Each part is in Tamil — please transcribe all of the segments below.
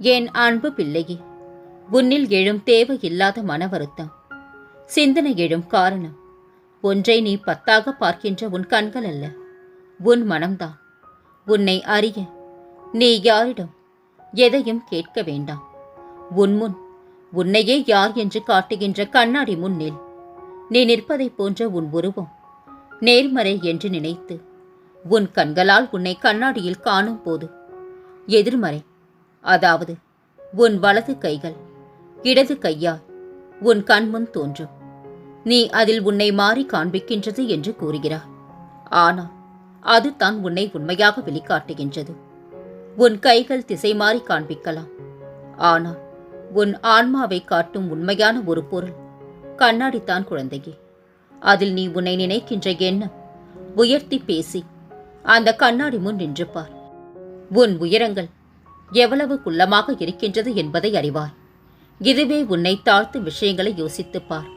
என் அன்பு பிள்ளையே? உன்னில் எழும் தேவையில்லாத மன வருத்தம் சிந்தனை எழும் காரணம். ஒன்றை நீ பத்தாக பார்க்கின்ற உன் கண்கள் அல்ல. உன் மனம்தான். உன்னை அறிய நீ யாரிடம் எதையும் கேட்க வேண்டாம். உன் முன் உன்னையே யார் என்று காட்டுகின்ற கண்ணாடி முன்னில் நீ நிற்பதைப் போன்ற உன் உருவம் நேர்மறை என்று நினைத்து உன் கண்களால் உன்னை கண்ணாடியில் காணும் போது எதிர்மறை அதாவது உன் வலது கைகள் இடது கையால் உன் கண்முன் தோன்றும். நீ அதில் உன்னை மாறி காண்பிக்கின்றது என்று கூறுகிறார். ஆனால் அது தான் உன்னை உண்மையாக வெளிக்காட்டுகின்றது. உன் கைகள் திசை மாறி காண்பிக்கலாம். ஆனால் உன் ஆன்மாவை காட்டும் உண்மையான ஒரு பொருள் கண்ணாடித்தான் குழந்தையே. அதில் நீ உன்னை நினைக்கின்ற எண்ணம் உயர்த்தி பேசி அந்த கண்ணாடி முன் நின்று பார் உன் உயரங்கள் எவ்வளவு குள்ளமாக இருக்கின்றது என்பதை அறிவாய். இதுவே உன்னை தாழ்த்தும் விஷயங்களை யோசித்துப் பார்.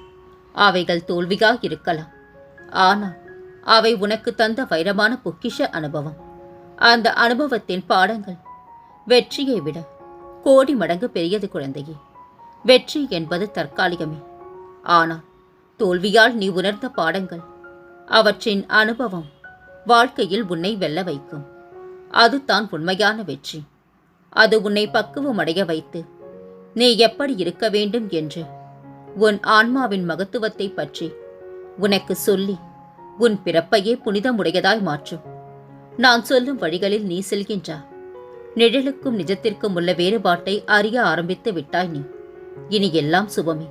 அவைகள் தோல்வியாக இருக்கலாம். ஆனால் அவை உனக்கு தந்த வைரமான பொக்கிஷ அனுபவம். அந்த அனுபவத்தின் பாடங்கள் வெற்றியை விட கோடி மடங்கு பெரியது குழந்தையே. வெற்றி என்பது தற்காலிகமே. ஆனால் தோல்வியால் நீ உணர்ந்த பாடங்கள் அவற்றின் அனுபவம் வாழ்க்கையில் உன்னை வெல்ல வைக்கும். அதுதான் உண்மையான வெற்றி. அது உன்னை பக்குவமடைய வைத்து நீ எப்படி இருக்க வேண்டும் என்று உன் ஆன்மாவின் மகத்துவத்தை பற்றி உனக்கு சொல்லி உன் பிறப்பையே புனிதமுடையதாய் மாற்றும் நான் சொல்லும் வழிகளில் நீ செல்கின்றாய் நிழலுக்கும் நிஜத்திற்கும் உள்ள வேறுபாட்டை அறிய ஆரம்பித்து விட்டாய் நீ. இனி எல்லாம் சுபமே.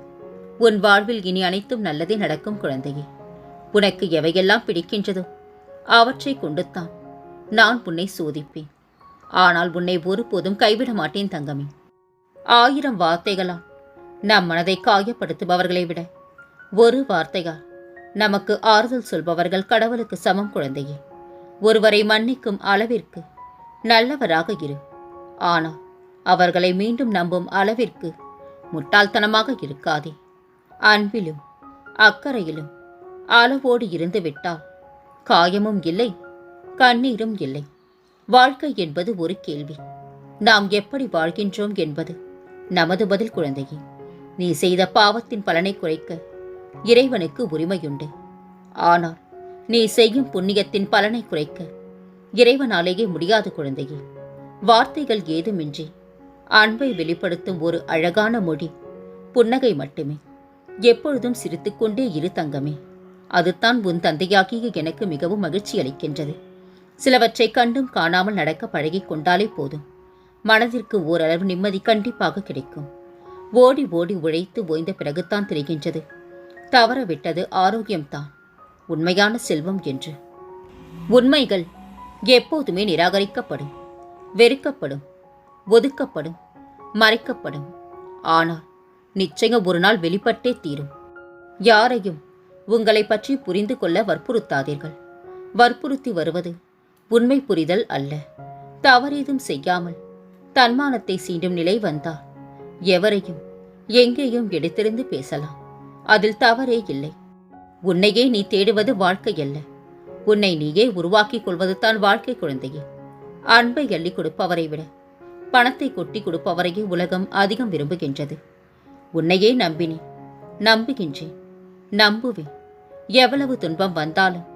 உன் வாழ்வில் இனி அனைத்தும் நல்லதே நடக்கும் குழந்தையே. உனக்கு எவையெல்லாம் பிடிக்கின்றதோ அவற்றை கொண்டுத்தான் நான் உன்னை சோதிப்பேன். ஆனால் உன்னை ஒருபோதும் கைவிட மாட்டேன் தங்கமே. ஆயிரம் வார்த்தைகளால் நம் மனதை காயப்படுத்துபவர்களை விட. ஒரு வார்த்தையால் நமக்கு ஆறுதல் சொல்பவர்கள் கடவுளுக்கு சமம் குழந்தையே. ஒருவரை மன்னிக்கும் அளவிற்கு நல்லவராக இரு. ஆனால் அவர்களை மீண்டும் நம்பும் அளவிற்கு முட்டாள்தனமாக இருக்காதே. அன்பிலும் அக்கறையிலும் அளவோடு இருந்து விட்டால் காயமும் இல்லை கண்ணீரும் இல்லை. வாழ்க்கை என்பது ஒரு கேள்வி. நாம் எப்படி வாழ்கின்றோம் என்பது நமது பதில் குழந்தையே. நீ செய்த பாவத்தின் பலனை குறைக்க இறைவனுக்கு உரிமையுண்டு. ஆனால் நீ செய்யும் புண்ணியத்தின் பலனை குறைக்க இறைவனாலேயே முடியாது குழந்தையே. வார்த்தைகள் ஏதுமின்றி அன்பை வெளிப்படுத்தும் ஒரு அழகான மொழி புன்னகை மட்டுமே. எப்பொழுதும் சிரித்துக்கொண்டே இரு தங்கமே. அதுதான் உன் தந்தையாகிய எனக்கு மிகவும் மகிழ்ச்சி அளிக்கின்றது. சிலவற்றை கண்டும் காணாமல் நடக்க பழகி கொண்டாலே போதும். மனதிற்கு ஓரளவு நிம்மதி கண்டிப்பாக கிடைக்கும். ஓடி ஓடி உழைத்து ஓய்ந்த பிறகுதான் தெரிகின்றது. தவறவிட்டது ஆரோக்கியம்தான். உண்மையான செல்வம் என்று. உண்மைகள் எப்போதுமே நிராகரிக்கப்படும். வெறுக்கப்படும். ஒதுக்கப்படும். மறைக்கப்படும். ஆனால் நிச்சயம் ஒரு நாள் வெளிப்பட்டே தீரும். யாரையும் உங்களை பற்றி புரிந்து கொள்ள வற்புறுத்தாதீர்கள். வற்புறுத்தி வருவது உண்மை புரிதல் அல்ல. தவறேதும் செய்யாமல் தன்மானத்தை சீண்டும் நிலை வந்தால் எவரையும் எங்கேயும் எடுத்திருந்து பேசலாம். அதில் தவறே இல்லை. உன்னையே நீ தேடுவது வாழ்க்கை அல்ல. உன்னை நீயே உருவாக்கிக் கொள்வது தான் வாழ்க்கை குழந்தையே. அன்பை அள்ளி கொடுப்பவரை விட பணத்தை கொட்டி கொடுப்பவரையே உலகம் அதிகம் விரும்புகின்றது. உன்னையே நம்பினேன் நம்புகின்றேன் நம்புவேன். எவ்வளவு துன்பம் வந்தாலும்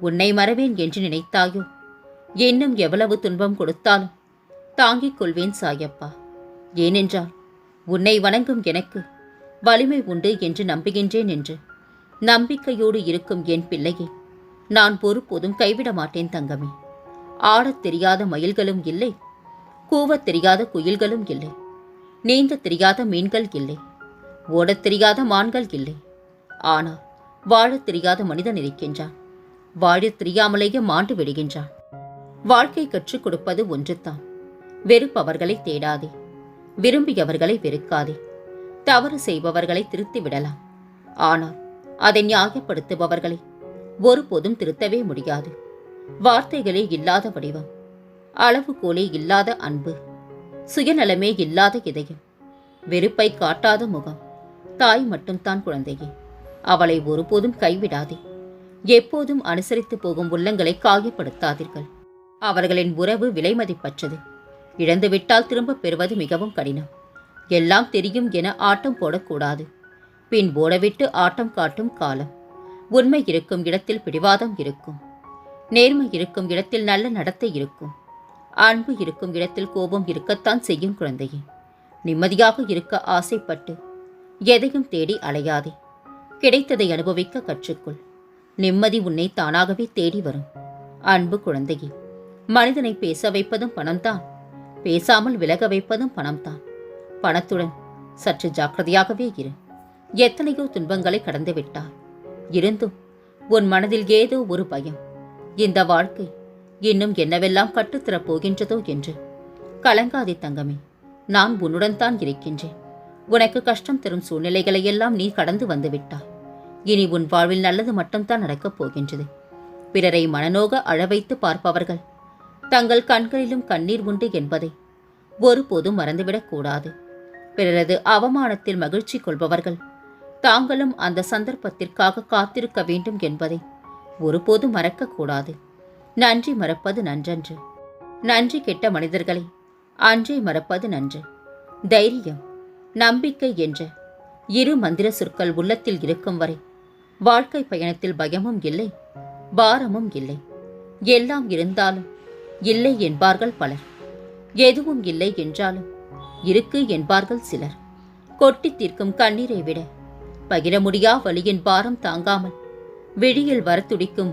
உன்னை மறவேன் என்று நினைத்தாயோ? இன்னும் எவ்வளவு துன்பம் கொடுத்தாலும் தாங்கிக் கொள்வேன் சாயப்பா. ஏனென்றால் உன்னை வணங்கும் எனக்கு வலிமை உண்டு என்று நம்புகின்றேன் என்று நம்பிக்கையோடு இருக்கும் என் பிள்ளையை நான் ஒருபோதும் கைவிட மாட்டேன் தங்கமே. ஆடத் தெரியாத மயில்களும் இல்லை கூவத் தெரியாத குயில்களும் இல்லை நீந்த தெரியாத மீன்கள் இல்லை ஓடத் தெரியாத மான்கள் இல்லை. ஆனால் வாழத் தெரியாத மனிதன் இருக்கின்றான் வாழத் தெரியாமலேயே மாண்டு விடுகின்றான். வாழ்க்கை கற்றுக் கொடுப்பது ஒன்றுதான். வெறுப்பவர்களை தேடாதே. விரும்பியவர்களை வெறுக்காதே. தவறு செய்பவர்களை திருத்தி விடலாம் ஆனால் அதை நியாயப்படுத்துபவர்களை ஒருபோதும் திருத்தவே முடியாது. வார்த்தைகளே இல்லாத வடிவம். அளவுகோலே இல்லாத அன்பு. சுயநலமே இல்லாத இதயம். வெறுப்பை காட்டாத முகம். தாய் மட்டும்தான் குழந்தையே. அவளை ஒருபோதும் கைவிடாதே. எப்போதும் அனுசரித்து போகும் உள்ளங்களை காயப்படுத்தாதீர்கள். அவர்களின் உறவு விலைமதிப்பற்றது இழந்துவிட்டால் திரும்பப் பெறுவது மிகவும் கடினம். எல்லாம் தெரியும் என ஆட்டம் போடக்கூடாது. பின் ஓடவிட்டு ஆட்டம் காட்டும் காலம். உண்மை இருக்கும் இடத்தில் பிடிவாதம் இருக்கும். நேர்மை இருக்கும் இடத்தில் நல்ல நடத்தை இருக்கும். அன்பு இருக்கும் இடத்தில் கோபம் இருக்கத்தான் செய்யும் குழந்தையே. நிம்மதியாக இருக்க ஆசைப்பட்டு எதையும் தேடி அலையாதே. கிடைத்ததை அனுபவிக்க கற்றுக்கொள். நிம்மதி உன்னை தானாகவே தேடி வரும். அன்பு குழந்தையே. மனிதனை பேச வைப்பதும் பணம்தான். பேசாமல் விலக வைப்பதும் பணம்தான். பணத்துடன் சற்று ஜாக்கிரதையாகவே இரு. எத்தனையோ துன்பங்களை கடந்து விட்டார் இருந்தும் உன் மனதில் ஏதோ ஒரு பயம். இந்த வாழ்க்கை இன்னும் என்னவெல்லாம் கட்டுத்தரப் போகின்றதோ என்று. கலங்காதே தங்கமே நான் உன்னுடன் தான் இருக்கின்றேன். உனக்கு கஷ்டம் தரும் சூழ்நிலைகளை எல்லாம் நீ கடந்து வந்துவிட்டாய் இனி உன் வாழ்வில் நல்லது மட்டும்தான் நடக்கப் போகின்றது. பிறரை மனநோக அழவைத்து பார்ப்பவர்கள் தங்கள் கண்களிலும் கண்ணீர் உண்டு என்பதை ஒருபோதும் மறந்துவிடக் கூடாது. பிறரது அவமானத்தில் மகிழ்ச்சி கொள்பவர்கள் தாங்களும் அந்த சந்தர்ப்பத்திற்காக காத்திருக்க வேண்டும் என்பதை ஒருபோதும் மறக்கக்கூடாது நன்றி மறப்பது நன்றன்று. நன்றி கெட்ட மனிதர்களை அன்றே மறப்பது நன்று. தைரியம் நம்பிக்கை என்ற இரு மந்திர சொற்கள் உள்ளத்தில் இருக்கும் வரை வாழ்க்கை பயணத்தில் பயமும் இல்லை பாரமும் இல்லை. எல்லாம் இருந்தாலும் இல்லை என்பார்கள் பலர். எதுவும் இல்லை என்றாலும் இருக்கு என்பார்கள் சிலர். கொட்டி தீர்க்கும் கண்ணீரை விட பகிர முடியா வலியின் பாரம் தாங்காமல் விழியில் வரத்துடிக்கும்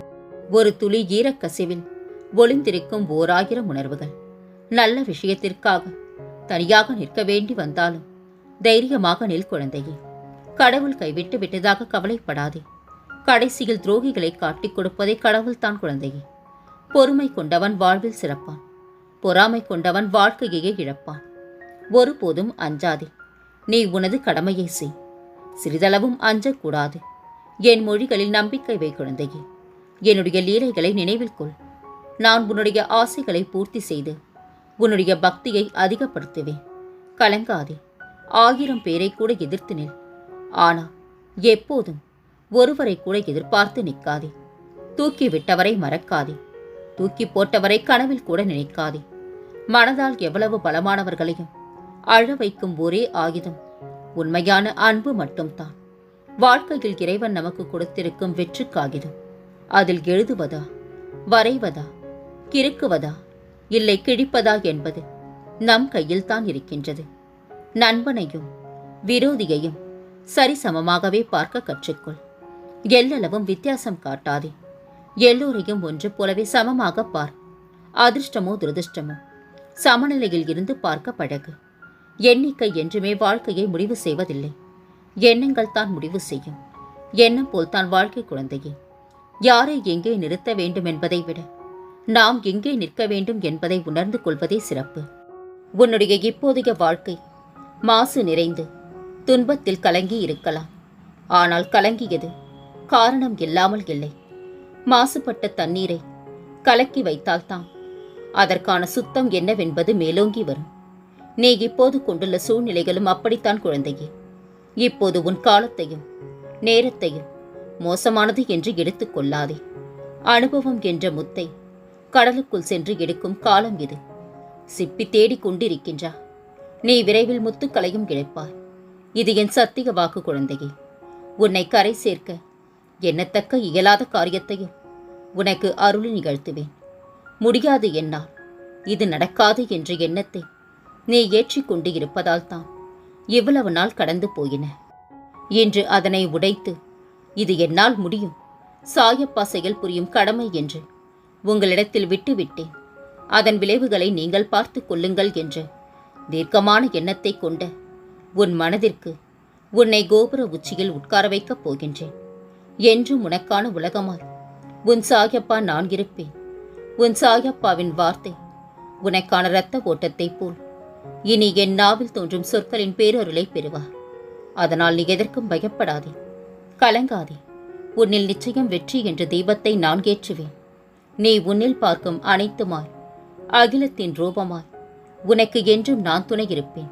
ஒரு துளி ஈரக்கசிவில் ஒளிந்திருக்கும் ஓராயிரம் உணர்வுகள். நல்ல விஷயத்திற்காக தனியாக நிற்க வேண்டி வந்தாலும் தைரியமாக நில் குழந்தையே. கடவுள் கைவிட்டு விட்டதாக கவலைப்படாதே. கடைசியில் துரோகிகளை காட்டிக் கொடுப்பதே கடவுள்தான் குழந்தையே. பொறுமை கொண்டவன் வாழ்வில் சிறப்பான். பொறாமை கொண்டவன் வாழ்க்கையையே இழப்பான். ஒருபோதும் அஞ்சாதே. நீ உனது கடமையை செய். சிறிதளவும் அஞ்சக்கூடாது. என் மொழிகளில் நம்பிக்கை வை குழந்தையே. என்னுடைய லீலைகளை நினைவில் கொள். நான் உன்னுடைய ஆசைகளை பூர்த்தி செய்து உன்னுடைய பக்தியை அதிகப்படுத்துவேன். கலங்காதே. ஆயிரம் பேரை கூட எதிர்த்து நில். ஆனா எப்போதும் ஒருவரை கூட எதிர்பார்த்து நிற்காதே. தூக்கிவிட்டவரை மறக்காதே. தூக்கி போட்டவரை கனவில் கூட நினைக்காதே. மனதால் எவ்வளவு பலமானவர்களையும் அழ வைக்கும் ஒரே ஆயுதம். உண்மையான அன்பு மட்டும்தான். வாழ்க்கையில் இறைவன் நமக்கு கொடுத்திருக்கும் வெற்று காகிதம் அதில் எழுதுவதா? வரைவதா? கிறுக்குவதா? இல்லை கிழிப்பதா என்பது நம் கையில் தான் இருக்கின்றது. நண்பனையும் விரோதியையும் சரிசமமாகவே பார்க்க கற்றுக்கொள். எல்லளவும் வித்தியாசம் காட்டாதே. எல்லோரையும் ஒன்று போலவே சமமாக பார். அதிர்ஷ்டமோ துரதிர்ஷ்டமோ. சமநிலையில் இருந்து பார்க்க பழகு. எண்ணிக்கை என்றுமே வாழ்க்கையை முடிவு செய்வதில்லை. எண்ணங்கள் தான் முடிவு செய்யும். எண்ணம் போல்தான் வாழ்க்கை குழந்தையே. யாரை எங்கே நிறுத்த வேண்டும் என்பதை விட நாம் எங்கே நிற்க வேண்டும் என்பதை உணர்ந்து கொள்வதே சிறப்பு. உன்னுடைய இப்போதைய வாழ்க்கை மாசு நிறைந்து துன்பத்தில் கலங்கி இருக்கலாம். ஆனால் கலங்கியது காரணம் இல்லாமல் இல்லை. மாசுபட்ட தண்ணீரை கலக்கி வைத்தால்தான் அதற்கான சுத்தம் என்னவென்பது மேலோங்கி வரும். நீ இப்போது கொண்டுள்ள சூழ்நிலைகளும் அப்படித்தான் குழந்தையே. இப்போது உன் காலத்தையும் நேரத்தையும் மோசமானது என்று எடுத்துக்கொள்ளாதே அனுபவம் என்ற முத்தை கடலுக்குள் சென்று எடுக்கும் காலம் இது. சிப்பி தேடிக் கொண்டிருக்கின்றா. நீ விரைவில் முத்துக்களையும் கிடைப்பாய் இது என் சத்திய வாக்கு குழந்தையே. உன்னை கரை சேர்க்க எண்ணத்தக்க இயலாத காரியத்தையும் உனக்கு அருள் நிகழ்த்துவேன். முடியாது என்னால். இது நடக்காது என்ற எண்ணத்தை நீ ஏற்றிக்கொண்டு இருப்பதால் தான் இவ்வளவு நாள் கடந்து போயின. இன்று அதனை உடைத்து இது என்னால் முடியும். சாயப்பா செயல் புரியும் கடமை என்று உங்களிடத்தில் விட்டுவிட்டேன். அதன் விளைவுகளை நீங்கள் பார்த்து கொள்ளுங்கள் என்று தீர்க்கமான எண்ணத்தை கொண்ட உன் மனதிற்கு உன்னை கோபுர உச்சியில் உட்கார வைக்கப் போகின்றேன். என்றும் உனக்கான உலகமாய். உன் சாயப்பா நான் இருப்பேன். உன் சாயப்பாவின் வார்த்தை உனக்கான இரத்த ஓட்டத்தைப் போல். இனி என் நாவில் தோன்றும் சொற்களின் பேரருளை பெறுவார். அதனால் நீ எதற்கும் பயப்படாதே. கலங்காதே. உன்னில் நிச்சயம் வெற்றி என்ற தெய்வத்தை நான் ஏற்றுவேன். நீ உன்னில் பார்க்கும் அனைத்துமாய் அகிலத்தின் ரூபமாய். உனக்கு என்றும் நான் துணை இருப்பேன்.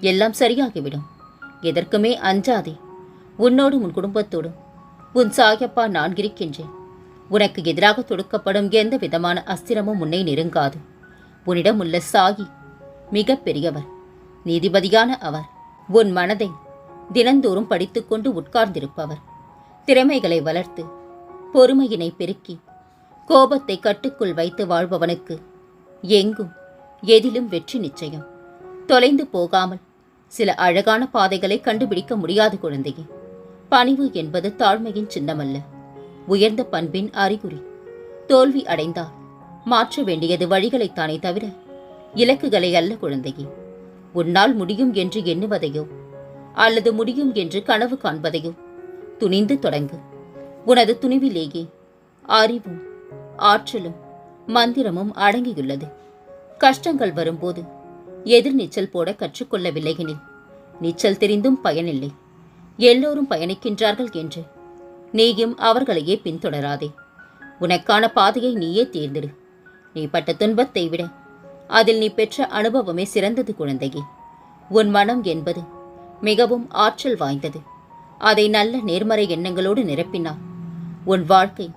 எல்லாம் சரியாகிவிடும். எதற்குமே அஞ்சாதே. உன்னோடும் உன் குடும்பத்தோடும் உன் சாயப்பா நான் இருக்கின்றேன். உனக்கு எதிராக தொடுக்கப்படும் எந்த விதமான அஸ்திரமும் உன்னை நெருங்காது. உன்னிடம் உள்ள சாயி மிக பெரியவர் நீதிபதியான அவர் உன் மனதை தினந்தோறும் படித்துக்கொண்டு உட்கார்ந்திருப்பவர். திறமைகளை வளர்த்து பொறுமையினை பெருக்கி கோபத்தை கட்டுக்குள் வைத்து வாழ்பவனுக்கு எங்கும் எதிலும் வெற்றி நிச்சயம். தொலைந்து போகாமல் சில அழகான பாதைகளை கண்டுபிடிக்க முடியாது குழந்தையே. பணிவு என்பது தாழ்மையின் சின்னமல்ல. உயர்ந்த பண்பின் அறிகுறி. தோல்வி அடைந்தால் மாற்ற வேண்டியது வழிகளைத்தானே தவிர இலக்குகளை அல்ல குழந்தையே. உன்னால் முடியும் என்று எண்ணுவதையோ அல்லது முடியும் என்று கனவு காண்பதையோ துணிந்து தொடங்கு. உனது துணிவிலேயே அறிவும் ஆற்றலும் மந்திரமும் அடங்கியுள்ளது. கஷ்டங்கள் வரும்போது எதிர்நீச்சல் போட கற்றுக்கொள்ளவில்லையெனில் நீச்சல் தெரிந்தும் பயனில்லை. எல்லோரும் பயணிக்கின்றார்கள் என்று. நீயும் அவர்களையே பின்தொடராதே. உனக்கான பாதையை நீயே தேர்ந்தெடு. நீ பட்ட துன்பத்தை விட அதில் நீ பெற்ற அனுபவமே சிறந்தது குழந்தையே. உன் மனம் என்பது மிகவும் ஆற்றல் வாய்ந்தது. அதை நல்ல நேர்மறை எண்ணங்களோடு நிரப்பினார் உன் வாழ்க்கை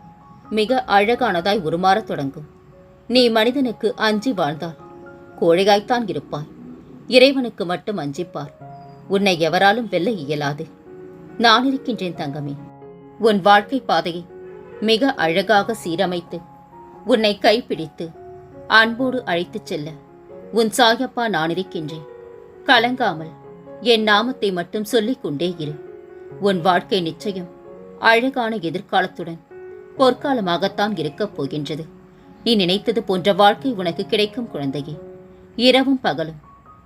மிக அழகானதாய் உருமாறத் தொடங்கும். நீ மனிதனுக்கு அஞ்சி வாழ்ந்தால் கோழையாய்த்தான் இருப்பாய். இறைவனுக்கு மட்டும் அஞ்சிப்பார். உன்னை எவராலும் வெல்ல இயலாது. நான் இருக்கின்றேன் தங்கமே. உன் வாழ்க்கை பாதையை மிக அழகாக சீரமைத்து உன்னை கைப்பிடித்து அன்போடு அழைத்துச் செல்ல உன் சாயப்பா நான் இருக்கின்றேன். கலங்காமல் என் நாமத்தை மட்டும் சொல்லிக் கொண்டே இரு. உன் வாழ்க்கை நிச்சயம் அழகான எதிர்காலத்துடன் பொற்காலமாகத்தான் இருக்கப் போகின்றது. நீ நினைத்தது போன்ற வாழ்க்கை உனக்கு கிடைக்கும் குழந்தையே. இரவும் பகலும்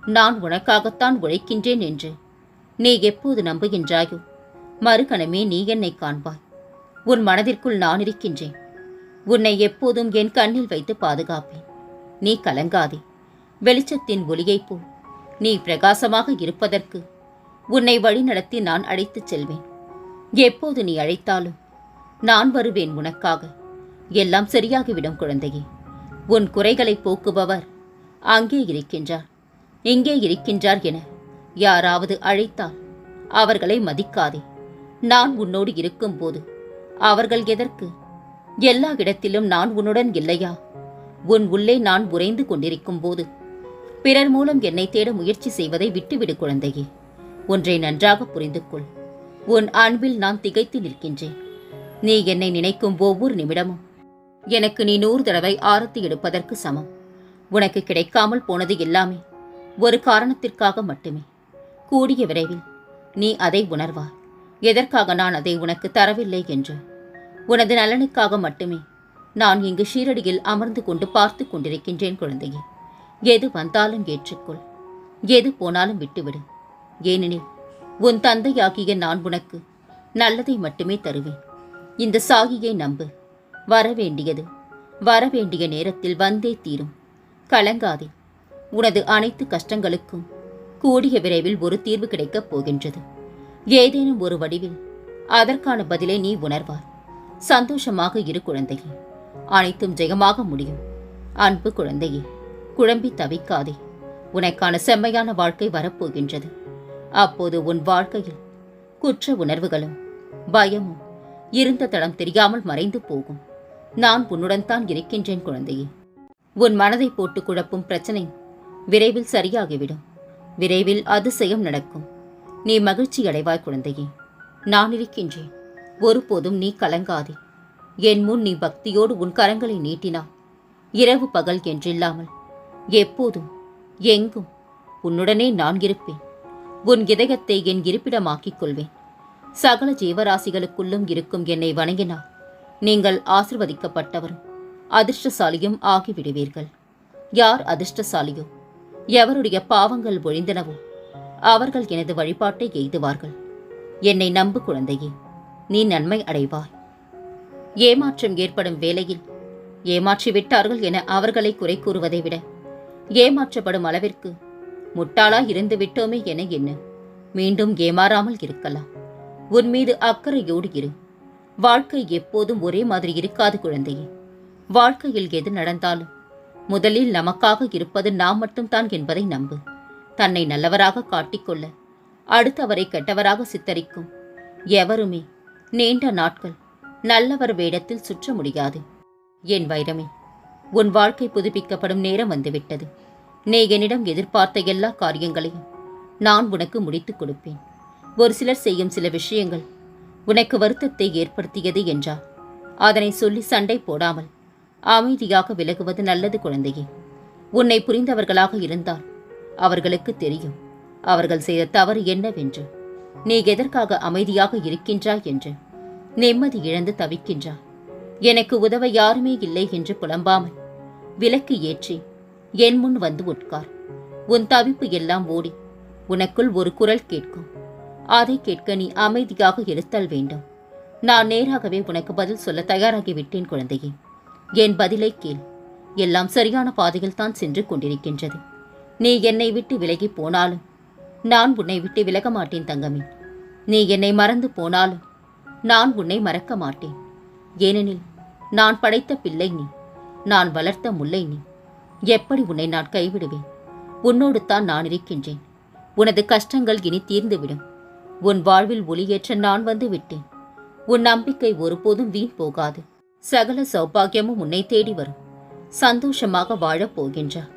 நான் உனக்காகத்தான் உழைக்கின்றேன் என்று நீ எப்போது நம்புகின்றாயோ மறுகணமே நீ என்னை காண்பாய். உன் மனதிற்குள் நான் இருக்கின்றேன். உன்னை எப்போதும் என் கண்ணில் வைத்து பாதுகாப்பேன். நீ கலங்காதே. வெளிச்சத்தின் ஒளியைப் போல். நீ பிரகாசமாக இருப்பதற்கு உன்னை வழிநடத்தி நான் அழைத்துச் செல்வேன். எப்போது நீ அழைத்தாலும் நான் வருவேன் உனக்காக. எல்லாம் சரியாகிவிடும் குழந்தையே. உன் குறைகளை போக்குபவர் அங்கே இருக்கின்றார். இங்கே இருக்கின்றார் என யாராவது அழைத்தால் அவர்களை மதிக்காதே. நான் உன்னோடு இருக்கும்போது. அவர்கள் எதற்கு? எல்லா இடத்திலும் நான் உன்னுடன் இல்லையா? உன் உள்ளே நான் உறைந்து கொண்டிருக்கும் போது பிறர் மூலம் என்னை தேட முயற்சி செய்வதை விட்டுவிடு குழந்தையே. ஒன்றை நன்றாக புரிந்து கொள் உன் அன்பில் நான் திகைத்து நிற்கின்றேன். நீ என்னை நினைக்கும் ஒவ்வொரு நிமிடமும் எனக்கு நீ நூறு தடவை ஆரத்தி எடுப்பதற்கு சமம். உனக்கு கிடைக்காமல் போனது எல்லாமே ஒரு காரணத்திற்காக மட்டுமே. கூடிய விரைவில் நீ அதை உணர்வாய். எதற்காக நான் அதை உனக்கு தரவில்லை என்று? உனது நலனுக்காக மட்டுமே. நான் இங்கு ஷீரடியில் அமர்ந்து கொண்டு பார்த்து கொண்டிருக்கின்றேன் குழந்தையே. எது வந்தாலும் ஏற்றுக்கொள். எது போனாலும் விட்டுவிடு. ஏனெனில் உன் தந்தையாகிய நான் உனக்கு நல்லதை மட்டுமே தருவேன். இந்த சாகியை நம்பு. வரவேண்டியது வரவேண்டிய நேரத்தில் வந்தே தீரும். கலங்காதே. உனது அனைத்து கஷ்டங்களுக்கும் கூடிய விரைவில் ஒரு தீர்வு கிடைக்கப் போகின்றது. ஏதேனும் ஒரு வடிவில் அதற்கான பதிலை நீ உணர்வார் சந்தோஷமாக இரு குழந்தையே. அனைத்தும் ஜெயமாக முடியும். அன்பு குழந்தையே குழம்பி தவிக்காதே. உனக்கான செம்மையான வாழ்க்கை வரப்போகின்றது. அப்போது உன் வாழ்க்கையில் குற்ற உணர்வுகளும் பயமும் இருந்த தடம் தெரியாமல் மறைந்து போகும். நான் உன்னுடன் தான் இருக்கின்றேன் குழந்தையே. உன் மனதை போட்டு குழப்பும் பிரச்சனை விரைவில் சரியாகிவிடும். விரைவில் அதிசயம் நடக்கும். நீ மகிழ்ச்சி அடைவாய் குழந்தையே. நான் இருக்கின்றேன். ஒருபோதும் நீ கலங்காதே. என் முன் நீ பக்தியோடு உன் கரங்களை நீட்டினாய் இரவு பகல் என்றில்லாமல் எப்போதும் எங்கும் உன்னுடனே நான் இருப்பேன். உன் இதயத்தை என் இருப்பிடமாக்கிக் கொள்வேன். சகல ஜீவராசிகளுக்குள்ளும் இருக்கும் என்னை வணங்கினால் நீங்கள் ஆசிர்வதிக்கப்பட்டவரும் அதிர்ஷ்டசாலியும் ஆகிவிடுவீர்கள். யார் அதிர்ஷ்டசாலியோ? எவருடைய பாவங்கள் ஒழிந்தனவோ? அவர்கள் எனது வழிபாட்டை எய்துவார்கள். என்னை நம்பு குழந்தையே நீ நன்மை அடைவாய். ஏமாற்றம் ஏற்படும் வேளையில் ஏமாற்றி விட்டார்கள் என அவர்களை குறை கூறுவதை விட ஏமாற்றப்படும் அளவிற்கு முட்டாளா இருந்து விட்டோமே என என்ன மீண்டும் ஏமாறாமல் இருக்கலாம். உன் மீது அக்கறையோடு இரு. வாழ்க்கை எப்போதும் ஒரே மாதிரி இருக்காது குழந்தையே. வாழ்க்கையில் எது நடந்தாலும் முதலில் நமக்காக இருப்பது நாம் மட்டும்தான் என்பதை நம்பு. தன்னை நல்லவராக காட்டிக்கொள்ள அடுத்தவரை கெட்டவராக சித்தரிக்கும். எவருமே நீண்ட நாட்கள் நல்லவர் வேடத்தில் சுற்ற முடியாது. என் வைரமே உன் வாழ்க்கை புதுப்பிக்கப்படும் நேரம் வந்துவிட்டது. நீ என்னிடம் எதிர்பார்த்த எல்லா காரியங்களையும் நான் உனக்கு முடித்துக் கொடுப்பேன். ஒரு சிலர் செய்யும் சில விஷயங்கள் உனக்கு வருத்தத்தை ஏற்படுத்தியது என்றார் அதனை சொல்லி சண்டை போடாமல் அமைதியாக விலகுவது நல்லது குழந்தையே. உன்னை புரிந்தவர்களாக இருந்தால் அவர்களுக்கு தெரியும். அவர்கள் செய்த தவறு என்னவென்று. நீ எதற்காக அமைதியாக இருக்கின்றாய் என்று. நிம்மதி இழந்து தவிக்கின்றாய். எனக்கு உதவ யாருமே இல்லை என்று புலம்பாமல் விலக்கு ஏற்றி என் முன் வந்து உட்கார். உன் தவிப்பு எல்லாம் ஓடி உனக்குள் ஒரு குரல் கேட்கும். அதை கேட்க நீ அமைதியாக இருத்தல் வேண்டும். நான் நேராகவே உனக்கு பதில் சொல்ல தயாராகிவிட்டேன் குழந்தையே. என் பதிலை கேள். எல்லாம் சரியான பாதையில் தான் சென்று கொண்டிருக்கின்றது. நீ என்னை விட்டு விலகி போனாலும் நான் உன்னை விட்டு விலக மாட்டேன் தங்கமே. நீ என்னை மறந்து போனாலும் நான் உன்னை மறக்க மாட்டேன். ஏனெனில் நான் படைத்த பிள்ளை நீ நான் வளர்த்த முல்லை நீ. எப்படி உன்னை நான் கைவிடுவேன்? உன்னோடு தான் நான் இருக்கின்றேன். உனது கஷ்டங்கள் இனி தீர்ந்துவிடும். உன் வாழ்வில் ஒளியேற்ற நான் வந்து விட்டேன். உன் நம்பிக்கை ஒருபோதும் வீண் போகாது. சகல சௌபாகியமும் உன்னை தேடி வரும். சந்தோஷமாக வாழப் போகின்றார்